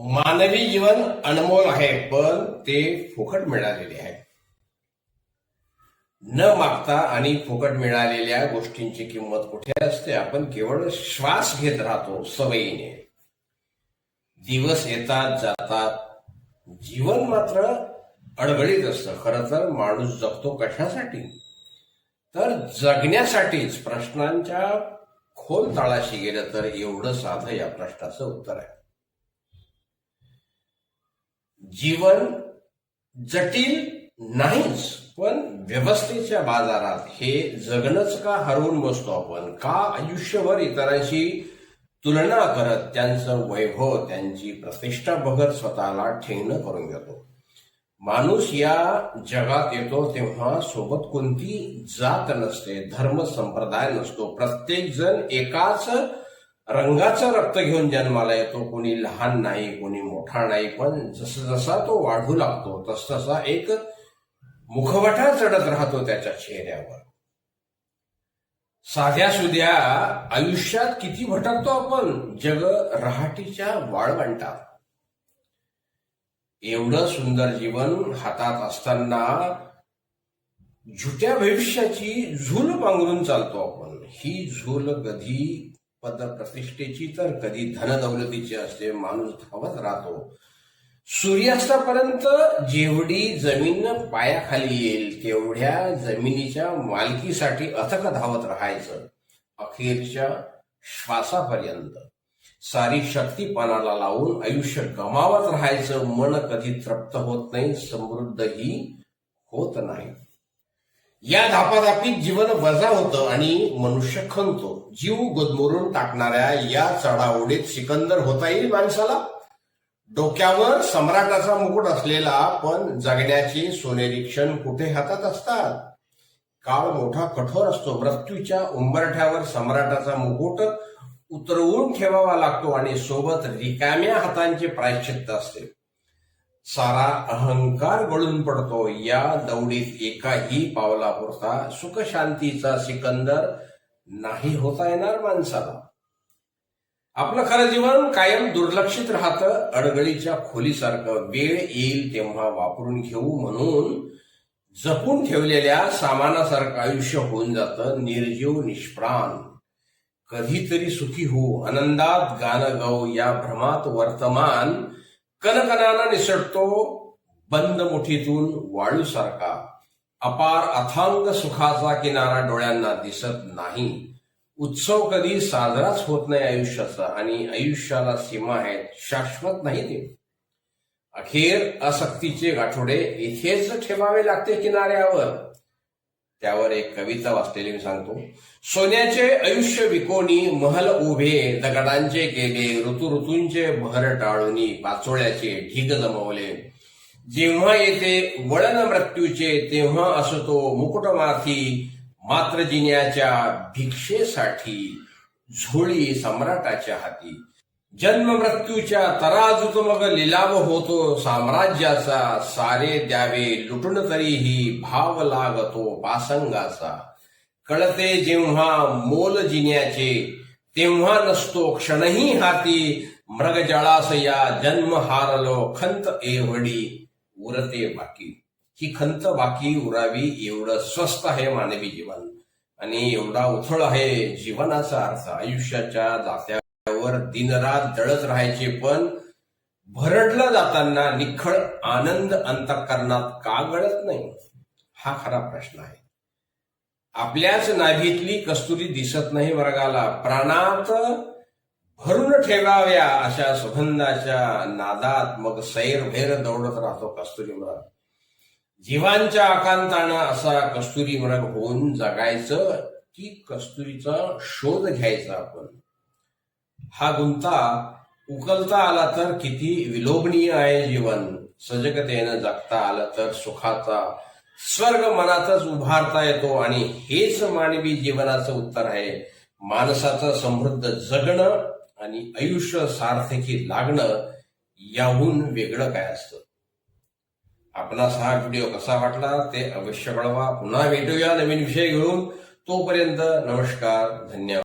मानवी जीवन अनमोल आहे पण ते फुकट मिळालेले आहे. न मागता आणि फुकट मिळालेल्या गोष्टींची किंमत कुठे असते? आपण केवळ श्वास घेत राहतो सवयीने. दिवस येतात जातात. जीवन मात्र अडगळीत असतं. खरं तर माणूस जगतो कशासाठी? तर जगण्यासाठीच. प्रश्नांच्या खोल तळाशी गेलं तर एवढं साधं या प्रश्नाचं उत्तर आहे. जीवन जटिल नाहीच पण व्यवस्थेच्या बाजारात हे जगणंच का हरवून बसतो आपण? का आयुष्यभर इतरांशी तुलना करत त्यांचं वैभव त्यांची प्रतिष्ठा बघत स्वतःला ठेंगणं करून घेतो माणूस या जगात येतो तेव्हा सोबत कोणती जात नसते धर्म संप्रदाय नसतो. प्रत्येक जण एकाच रंगाचं रक्त घेऊन जन्माला येतो. कोणी लहान नाही कोणी मोठा नाही पण जसजसा तो वाढू लागतो तसतसा एक मुखवटा चढत राहतो त्याच्या चेहऱ्यावर. साध्या सुध्या आयुष्यात किती भटकतो आपण? जग रहाटीच्या वाळवंटात. एवढं सुंदर जीवन हातात असताना झुट्या भविष्याची झूल पांघरून चालतो आपण. ही झूल कधी पद प्रतिष्ठेची तर कधी धनदौलतीची असते माणूस धावत राहतो. सूर्यास्तापर्यंत जेवढी जमीन पायाखाली येईल तेवढ्या जमिनीच्या मालकीसाठी अथक धावत राहायचं. अखेरच्या श्वासापर्यंत. सारी शक्ती पणाला लावून आयुष्य गमावत राहायचं मन कधी तृप्त होत नाही समृद्धही होत नाही. या धापाधापीत जीवन वजा होतं आणि मनुष्य खणतो जीव गुदमरून टाकणाऱ्या या चढाओढीत सिकंदर होता येईल माणसाला? डोक्यावर सम्राटाचा मुकुट असलेला पण जगण्याचे सोनेरी क्षण कुठे हातात असतात? काळ मोठा कठोर असतो. मृत्यूच्या उंबरठ्यावर सम्राटाचा मुकुट उतरवून ठेवावा लागतो आणि सोबत रिकाम्या हातांचे प्रायश्चित्त असते. सारा अहंकार गळून पडतो. या दौडीत एकाही पावलापुरता सुखशांतीचा सिकंदर नाही होता येणार माणसाला. आपलं खरं जीवन कायम दुर्लक्षित राहतं. अडगळीच्या खोलीसारखं वेळ येईल तेव्हा वापरून घेऊ म्हणून जपून ठेवलेल्या सामानासारखं आयुष्य होऊन जातं. निर्जीव निष्प्राण. कधीतरी सुखी हो आनंदात गाणं गाऊ. या भ्रमात वर्तमान कनकनानं निसटतो बंद मुठीतून वाळूसारखा अपार अथांग सुखाचा किनारा डोळ्यांना दिसत नाही. उत्सव कधी साजराच होत नाही आयुष्याचा आणि आयुष्याला सीमा आहेत शाश्वत नाही ते. अखेर असक्तीचे गाठोडे इथेच ठेवावे लागते किनाऱ्यावर. त्यावर एक कविता वाचलेली मी सांगतो. सोन्याचे आयुष्य विकोणी महल उभे दगडांचे केले ऋतू ऋतूंचे भर टाळूनी पाचोळ्याचे ढीग जमवले जेव्हा येते वळण मृत्यूचे तेव्हा असतो मुकुटमाथी मात्र जिन्याच्या भिक्षेसाठी झोळी सम्राटाच्या हाती. जन्म मृत्यूच्या तराजूत मग लिलाव होतो. साम्राज्याचा सारे द्यावे लुटून तरीही भाव लागतो पासंगाचा. कळते जेव्हा मोल जिन्याचे तेव्हा नसतो क्षणही हाती. मृगजळास या जन्म हारलो खंत एवढी उरते बाकी. ही खंत बाकी उरावी एवढं स्वस्त आहे मानवी जीवन. आणि एवढा उथळ आहे जीवनाचा अर्थ. आयुष्याच्या जात्या जात्यावर दिनरात दळत राहायचे पण भरडला जाताना निखळ आनंद अंतकरणात का गळत नाही? हा खरा प्रश्न आहे. आपल्याच नाभीतली कस्तुरी दिसत नाही वर्गाला. प्राणात भरून ठेवाव्या अशा सुगंधाच्या नादात मग सैरभैर दौडत राहतो कस्तुरी मृग. जीवांच्या आकांतानं असा कस्तुरी मृग होऊन जगायचं की कस्तुरीचा शोध घ्यायचा आपण. हा गुंता उकलता आला तर किती विलोभनीय आहे जीवन. सजगतेनं जगता आलं तर सुखाचा स्वर्ग मनातच उभारता येतो आणि हेच मानवी जीवनाचं उत्तर आहे. माणसाचं समृद्ध जगणं आणि आयुष्य सार्थकी लागणं याहून वेगळं काय असतं? आपणास हा व्हिडिओ कसा वाटला ते अवश्य कळवा. पुन्हा भेटूया नवीन विषय घेऊन. तोपर्यंत नमस्कार धन्यवाद.